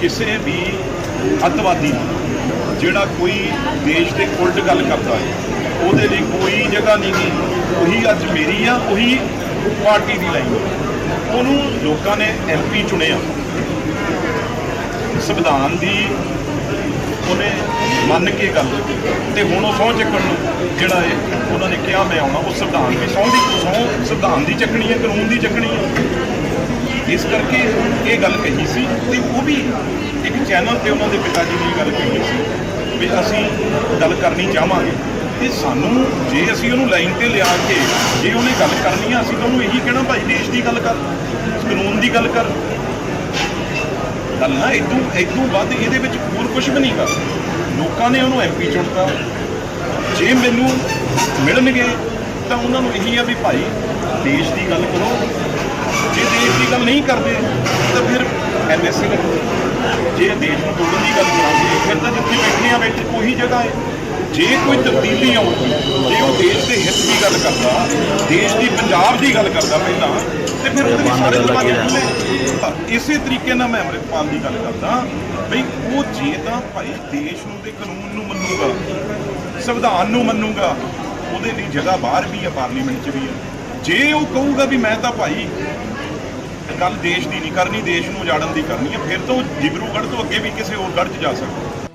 ਕਿਸੇ ਵੀ ਅੱਤਵਾਦੀ ਨੂੰ, ਜਿਹੜਾ ਕੋਈ ਦੇਸ਼ ਦੇ ਉਲਟ ਗੱਲ ਕਰਦਾ ਹੈ, ਉਹਦੇ ਲਈ ਕੋਈ ਜਗ੍ਹਾ ਨਹੀਂ ਗੀ ਉਹੀ ਅੱਜ ਮੇਰੀ ਆ, ਉਹੀ ਪਾਰਟੀ ਦੀ ਲਾਈਨ ਉਹਨੂੰ ਲੋਕਾਂ ਨੇ ਐਮਪੀ ਚੁਣਿਆ। ਸੰਵਿਧਾਨ ਦੀ ਉਹਨੇ ਮੰਨ ਕੇ ਗੱਲ ਤੇ ਹੁਣ ਉਹ ਸਹੁੰ ਚੱਕਣ ਨੂੰ ਜਿਹੜਾ ਹੈ ਉਹਨਾਂ ਨੇ ਕਿਹਾ ਮੈਂ ਆਉਣਾ, ਉਹ ਸੰਵਿਧਾਨ ਦੀ ਸਹੁੰ ਦੀ ਸਹੁੰ ਸੰਵਿਧਾਨ ਦੀ ਚੱਕਣੀ ਹੈ, ਕਾਨੂੰਨ ਦੀ ਚੱਕਣੀ ਹੈ। ਇਸ ਕਰਕੇ ਇਹ ਗੱਲ ਕਹੀ ਸੀ ਤੇ ਉਹ ਵੀ ਇੱਕ ਚੈਨਲ ਤੇ ਉਹਨਾਂ ਦੇ ਪਿਤਾ ਜੀ ਨੇ ਗੱਲ ਕਹੀ ਸੀ ਵੀ ਅਸੀਂ ਗੱਲ ਕਰਨੀ ਚਾਹਾਂਗੇ। ਤੇ ਸਾਨੂੰ ਜੇ ਅਸੀਂ ਉਹਨੂੰ ਲਾਈਨ ਤੇ ਲਿਆ ਕੇ ਜੇ ਉਹਨੇ ਗੱਲ ਕਰਨੀ ਆ, ਅਸੀਂ ਤਾਂ ਉਹਨੂੰ ਇਹੀ ਕਹਿਣਾ, ਭਾਈ, ਦੇਸ਼ ਦੀ ਗੱਲ ਕਰ, ਕਾਨੂੰਨ ਦੀ ਗੱਲ ਕਰ। ਗੱਲ ਨਾ ਇਦੋਂ ਇਦੋਂ ਵੱਧ ਇਹਦੇ ਵਿੱਚ ਹੋਰ ਕੁਝ ਵੀ ਨਹੀਂ ਕਰ। ਲੋਕਾਂ ਨੇ ਉਹਨੂੰ ਐਮਪੀ ਚੁਣਤਾ। ਜੇ ਮੈਨੂੰ ਮਿਲਣਗੇ ਤਾਂ ਉਹਨਾਂ ਨੂੰ ਇਹੀ ਆ ਵੀ, ਭਾਈ, ਦੇਸ਼ ਦੀ ਗੱਲ ਕਰੋ ਜੇ ਦੇਸ਼ ਦੀ ਗੱਲ ਨਹੀਂ ਕਰਦੇ, ਤਾਂ ਫਿਰ ਐਮਐਸਸੀ ਰੱਖੋ। ਜੇ ਦੇਸ਼ ਨੂੰ ਤੋੜਨ ਦੀ ਗੱਲ ਕਰਾਂਗੇ ਫਿਰ ਤਾਂ ਜਿੱਥੇ ਬੈਠੇ ਆ ਬੈਠੇ ਉਹੀ ਜਗ੍ਹਾ ਹੈ। ਜੇ ਕੋਈ ਤਬਦੀਲੀ ਆਉਂਦੀ ਜੇ ਉਹ ਦੇਸ਼ ਦੇ ਹਿੱਤ ਦੀ ਗੱਲ ਕਰਦਾ, ਦੇਸ਼ ਦੀ ਪੰਜਾਬ ਦੀ ਗੱਲ ਕਰਦਾ ਪਹਿਲਾਂ, ਤੇ ਫਿਰ ਉਹਦੇ ਲਈ ਸਾਰੇ ਦਰਵਾਜ਼ੇ ਖੁੱਲੇ ਇਸੇ ਤਰੀਕੇ ਨਾਲ ਮੈਂ ਅੰਮ੍ਰਿਤਪਾਲ ਦੀ ਗੱਲ ਕਰਦਾ, ਬਈ ਉਹ ਜੇ ਤਾਂ ਭਾਈ ਦੇਸ਼ ਨੂੰ ਤੇ ਕਾਨੂੰਨ ਨੂੰ ਮੰਨੂਗਾ, ਸੰਵਿਧਾਨ ਨੂੰ ਮੰਨੂਗਾ, ਉਹਦੇ ਲਈ ਜਗ੍ਹਾ ਬਾਹਰ ਵੀ ਹੈ ਪਾਰਲੀਮੈਂਟ 'ਚ ਵੀ ਹੈ ਜੇ ਉਹ ਕਹੂਗਾ ਵੀ ਮੈਂ ਤਾਂ ਭਾਈ ਗੱਲ ਦੇਸ਼ ਦੀ ਨਹੀਂ ਕਰਨੀ, ਦੇਸ਼ ਨੂੰ ਉਜਾੜਨ ਦੀ ਕਰਨੀ ਹੈ, ਫਿਰ ਤਾਂ ਉਹ ਤੋਂ ਅੱਗੇ ਵੀ ਕਿਸੇ ਹੋਰ ਗੜ੍ਹ 'ਚ ਜਾ ਸਕਦਾ।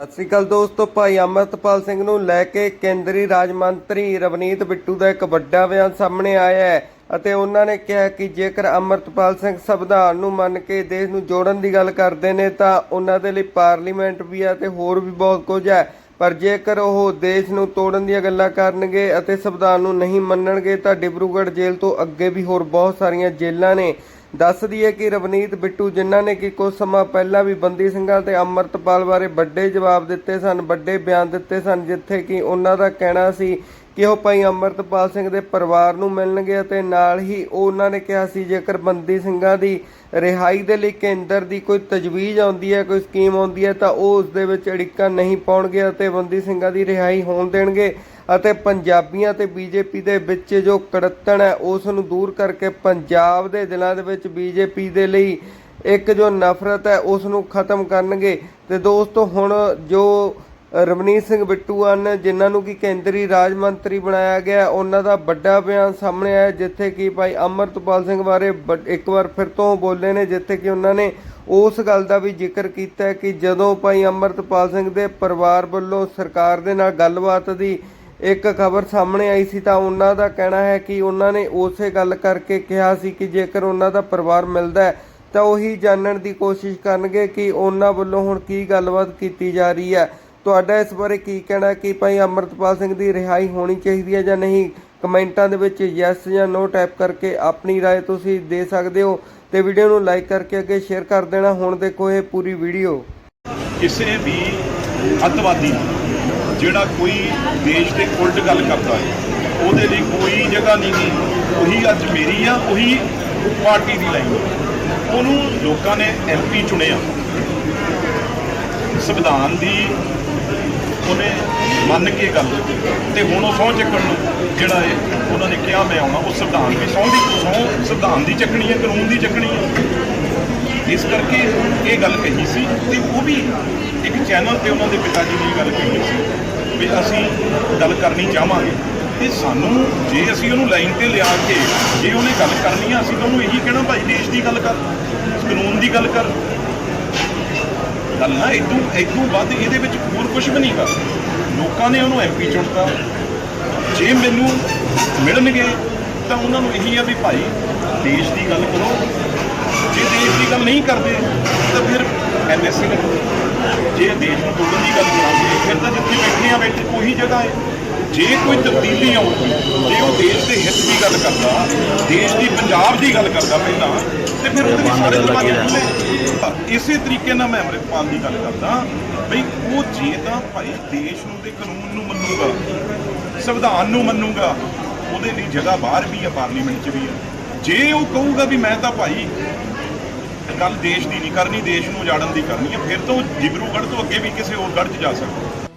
ਸਤਿ ਸ੍ਰੀ ਅਕਾਲ ਦੋਸਤੋ, ਭਾਈ ਅਮਰਤਪਾਲ ਸਿੰਘ ਨੂੰ ਲੈ ਕੇ ਕੇਂਦਰੀ ਰਾਜ ਮੰਤਰੀ ਰਵਨੀਤ ਬਿੱਟੂ ਦਾ ਇੱਕ ਵੱਡਾ ਬਿਆਨ ਸਾਹਮਣੇ ਆਇਆ ਹੈ ਅਤੇ ਉਹਨਾਂ ਨੇ ਕਿਹਾ ਕਿ ਜੇਕਰ ਅਮਰਤਪਾਲ ਸਿੰਘ ਸੰਵਿਧਾਨ ਨੂੰ ਮੰਨ ਕੇ ਦੇਸ਼ ਨੂੰ ਜੋੜਨ ਦੀ ਗੱਲ ਕਰਦੇ ਨੇ ਤਾਂ ਉਹਨਾਂ ਦੇ ਲਈ ਪਾਰਲੀਮੈਂਟ ਵੀ ਹੈ ਤੇ ਹੋਰ ਵੀ ਬਹੁਤ ਕੁਝ ਹੈ। ਪਰ ਜੇਕਰ ਉਹ ਦੇਸ਼ ਨੂੰ ਤੋੜਨ ਦੀਆਂ ਗੱਲਾਂ ਕਰਨਗੇ ਅਤੇ ਸੰਵਿਧਾਨ ਨੂੰ ਨਹੀਂ ਮੰਨਣਗੇ, ਤਾਂ ਡਿਬਰੂਗੜ੍ਹ ਜੇਲ੍ਹ ਤੋਂ ਅੱਗੇ ਵੀ ਹੋਰ ਬਹੁਤ ਸਾਰੀਆਂ ਜੇਲ੍ਹਾਂ ਨੇ। ਦੱਸ ਦਈਏ ਕਿ ਰਵਨੀਤ ਬਿੱਟੂ, ਜਿਨ੍ਹਾਂ ਨੇ ਕਿ ਕੁਝ ਸਮਾਂ ਪਹਿਲਾਂ ਵੀ ਬੰਦੀ ਸਿੰਘਾਂ ਤੇ ਅਮਰਤਪਾਲ ਬਾਰੇ ਵੱਡੇ ਜਵਾਬ ਦਿੱਤੇ ਸਨ, ਵੱਡੇ ਬਿਆਨ ਦਿੱਤੇ ਸਨ, ਜਿੱਥੇ ਕਿ ਉਹਨਾਂ ਦਾ ਕਹਿਣਾ ਸੀ ਕਿ ਉਹ ਭਾਈ ਅਮਰਤਪਾਲ ਸਿੰਘ ਦੇ ਪਰਿਵਾਰ ਨੂੰ ਮਿਲਣਗੇ ਅਤੇ ਨਾਲ ਹੀ ਉਹ ਉਹਨਾਂ ਨੇ ਕਿਹਾ ਸੀ, ਜੇਕਰ ਬੰਦੀ ਸਿੰਘਾਂ ਦੀ ਰਿਹਾਈ ਦੇ ਲਈ ਕੇਂਦਰ ਦੀ ਕੋਈ ਤਜਵੀਜ਼ ਆਉਂਦੀ ਹੈ, ਕੋਈ ਸਕੀਮ ਆਉਂਦੀ ਹੈ, ਤਾਂ ਉਹ ਉਸ ਦੇ ਵਿੱਚ ਅੜਿੱਕਾ ਨਹੀਂ ਪਾਉਣਗੇ ਅਤੇ ਬੰਦੀ ਸਿੰਘਾਂ ਦੀ ਰਿਹਾਈ ਹੋਣ ਦੇਣਗੇ ਅਤੇ ਪੰਜਾਬੀਆਂ ਤੇ ਬੀਜੇਪੀ ਦੇ ਵਿੱਚ ਜੋ ਕੜੱਤਣ ਹੈ, ਉਸ ਨੂੰ ਦੂਰ ਕਰਕੇ ਪੰਜਾਬ ਦੇ ਦਿਲਾਂ ਦੇ ਵਿੱਚ ਬੀਜੇਪੀ ਦੇ ਲਈ ਇੱਕ ਜੋ ਨਫ਼ਰਤ ਹੈ, ਉਸ ਨੂੰ ਖਤਮ ਕਰਨਗੇ। ਤੇ ਦੋਸਤੋ, ਹੁਣ ਜੋ ਰਵਨੀਤ ਸਿੰਘ ਬਿੱਟੂ ਹਨ, ਜਿਨ੍ਹਾਂ ਨੂੰ ਕਿ ਕੇਂਦਰੀ ਰਾਜ ਮੰਤਰੀ ਬਣਾਇਆ ਗਿਆ। ਉਹਨਾਂ ਦਾ ਵੱਡਾ ਬਿਆਨ ਸਾਹਮਣੇ ਆਇਆ, ਜਿੱਥੇ ਕਿ ਭਾਈ ਅਮਰਤਪਾਲ ਸਿੰਘ ਬਾਰੇ ਵੱਡ- ਇੱਕ ਵਾਰ ਫਿਰ ਤੋਂ ਬੋਲੇ ਨੇ, ਜਿੱਥੇ ਕਿ ਉਹਨਾਂ ਨੇ ਉਸ ਗੱਲ ਦਾ ਵੀ ਜ਼ਿਕਰ ਕੀਤਾ ਕਿ ਜਦੋਂ ਭਾਈ ਅਮਰਤਪਾਲ ਸਿੰਘ ਦੇ ਪਰਿਵਾਰ ਵੱਲੋਂ ਸਰਕਾਰ ਦੇ ਨਾਲ ਗੱਲਬਾਤ ਦੀ ਇੱਕ ਖਬਰ ਸਾਹਮਣੇ ਆਈ ਸੀ, ਤਾਂ ਉਹਨਾਂ ਦਾ ਕਹਿਣਾ ਹੈ ਕਿ ਉਹਨਾਂ ਨੇ ਉਸੇ ਗੱਲ ਕਰਕੇ ਕਿਹਾ ਸੀ ਕਿ ਜੇਕਰ ਉਹਨਾਂ ਦਾ ਪਰਿਵਾਰ ਮਿਲਦਾ ਹੈ, ਤਾਂ ਉਹੀ ਜਾਣਨ ਦੀ ਕੋਸ਼ਿਸ਼ ਕਰਨਗੇ ਕਿ ਉਹਨਾਂ ਵੱਲੋਂ ਹੁਣ ਕੀ ਗੱਲਬਾਤ ਕੀਤੀ ਜਾ ਰਹੀ ਹੈ। ਤੁਹਾਡਾ ਇਸ ਬਾਰੇ ਕੀ ਕਹਿਣਾ ਹੈ ਕਿ ਭਾਈ ਅਮਰਤਪਾਲ ਸਿੰਘ ਦੀ ਰਿਹਾਈ ਹੋਣੀ ਚਾਹੀਦੀ ਹੈ ਜਾਂ ਨਹੀਂ ਕਮੈਂਟਾਂ ਦੇ ਵਿੱਚ ਯੈਸ ਜਾਂ ਨੋ ਟਾਈਪ ਕਰਕੇ ਆਪਣੀ رائے ਤੁਸੀਂ ਦੇ ਸਕਦੇ ਹੋ ਤੇ ਵੀਡੀਓ ਨੂੰ ਲਾਈਕ ਕਰਕੇ ਅੱਗੇ ਸ਼ੇਅਰ ਕਰ ਦੇਣਾ ਹੁਣ ਦੇਖੋ ਇਹ ਪੂਰੀ ਵੀਡੀਓ ਕਿਸੇ ਵੀ ਅੱਤਵਾਦੀ ਨੂੰ ਜਿਹੜਾ ਕੋਈ ਦੇਸ਼ ਦੇ ਉਲਟ ਗੱਲ ਕਰਦਾ ਹੈ ਉਹਦੇ ਲਈ ਕੋਈ ਜਗ੍ਹਾ ਨਹੀਂ ਗੀ ਉਹੀ ਅੱਜ ਮੇਰੀ ਆ ਉਹੀ ਪਾਰਟੀ ਦੀ ਲਾਈਨ ਉਹਨੂੰ ਲੋਕਾਂ ਨੇ ਐਮਪੀ ਚੁਣਿਆ ਸੰਵਿਧਾਨ ਦੀ ਉਹਨੇ ਮੰਨ ਕੇ ਗੱਲ ਤੇ ਹੁਣ ਉਹ ਸਹੁੰ ਚੱਕਣ ਨੂੰ ਜਿਹੜਾ ਹੈ ਉਹਨਾਂ ਨੇ ਕਿਹਾ ਮੈਂ ਆਉਣਾ, ਉਹ ਸੰਵਿਧਾਨ ਦੀ ਸਹੁੰ ਦੀ ਸਹੁੰ ਸੰਵਿਧਾਨ ਦੀ ਚੱਕਣੀ ਹੈ, ਕਾਨੂੰਨ ਦੀ ਚੱਕਣੀ ਹੈ। ਇਸ ਕਰਕੇ ਇਹ ਗੱਲ ਕਹੀ ਸੀ ਤੇ ਉਹ ਵੀ ਇੱਕ ਚੈਨਲ ਤੇ ਉਹਨਾਂ ਦੇ ਪਿਤਾ ਜੀ ਨੇ ਇਹ ਗੱਲ ਕਹੀ ਸੀ ਵੀ ਅਸੀਂ ਗੱਲ ਕਰਨੀ ਚਾਹਾਂਗੇ। ਤੇ ਸਾਨੂੰ ਜੇ ਅਸੀਂ ਉਹਨੂੰ ਲਾਈਨ ਤੇ ਲਿਆ ਕੇ ਜੇ ਉਹਨੇ ਗੱਲ ਕਰਨੀ ਆ, ਅਸੀਂ ਤਾਂ ਉਹਨੂੰ ਇਹੀ ਕਹਿਣਾ, ਭਾਈ ਦੇਸ਼ ਦੀ ਗੱਲ ਕਰ, ਕਾਨੂੰਨ ਦੀ ਗੱਲ ਕਰ। ਗੱਲਾਂ ਨਾ ਇਦੋਂ ਇਦੋਂ ਵੱਧ ਇਹਦੇ ਵਿੱਚ ਹੋਰ ਕੁਝ ਵੀ ਨਹੀਂਗਾ ਲੋਕਾਂ ਨੇ ਉਹਨੂੰ ਐਮਪੀ ਚੁਣਤਾ। ਜੇ ਮੈਨੂੰ ਮਿਲਣਗੇ, ਤਾਂ ਉਹਨਾਂ ਨੂੰ ਇਹੀ ਆ ਵੀ ਭਾਈ, ਦੇਸ਼ ਦੀ ਗੱਲ ਕਰੋ। ਜੇ ਦੇਸ਼ ਦੀ ਗੱਲ ਨਹੀਂ ਕਰਦੇ, ਤਾਂ ਫਿਰ ਐਮਐਸਸੀ ਰੱਖੋ। ਜੇ ਦੇਸ਼ ਨੂੰ ਤੋੜਨ ਦੀ ਗੱਲ ਕਰਾਂਗੇ, ਫਿਰ ਤਾਂ ਜਿੱਥੇ ਬੈਠੇ ਆ ਬੈਠੇ ਉਹੀ ਜਗ੍ਹਾ ਹੈ। ਜੇ ਕੋਈ ਤਬਦੀਲੀ ਆਉਂਦੀ ਜੇ ਉਹ ਦੇਸ਼ ਦੇ ਹਿੱਤ ਦੀ ਗੱਲ ਕਰਦਾ ਦੇਸ਼ ਦੀ ਪੰਜਾਬ ਦੀ ਗੱਲ ਕਰਦਾ ਪਹਿਲਾਂ ਤੇ ਫਿਰ ਉਹਦੇ ਸਾਰੇ ਦਰਵਾਜ਼ੇ ਖੁੱਲੇ ਇਸੇ ਤਰੀਕੇ ਨਾਲ ਮੈਂ ਅੰਮ੍ਰਿਤਪਾਲ ਦੀ ਗੱਲ ਕਰਦਾ ਬਈ ਉਹ ਜੇ ਤਾਂ ਭਾਈ ਦੇਸ਼ ਨੂੰ ਤੇ ਕਾਨੂੰਨ ਨੂੰ ਮੰਨੂਗਾ ਸੰਵਿਧਾਨ ਨੂੰ ਮੰਨੂਗਾ ਉਹਦੇ ਲਈ ਜਗ੍ਹਾ ਬਾਹਰ ਵੀ ਹੈ ਪਾਰਲੀਮੈਂਟ 'ਚ ਵੀ ਹੈ ਜੇ ਉਹ ਕਹੂਗਾ ਵੀ ਮੈਂ ਤਾਂ ਭਾਈ ਗੱਲ ਦੇਸ਼ ਦੀ ਨਹੀਂ ਕਰਨੀ ਦੇਸ਼ ਨੂੰ ਉਜਾੜਨ ਦੀ ਕਰਨੀ ਹੈ ਫਿਰ ਤਾਂ ਉਹ ਜਿਬਰੂਗੜ੍ਹ ਤੋਂ ਅੱਗੇ ਵੀ ਕਿਸੇ ਹੋਰ ਗੜ੍ਹ 'ਚ ਜਾ ਸਕਦਾ।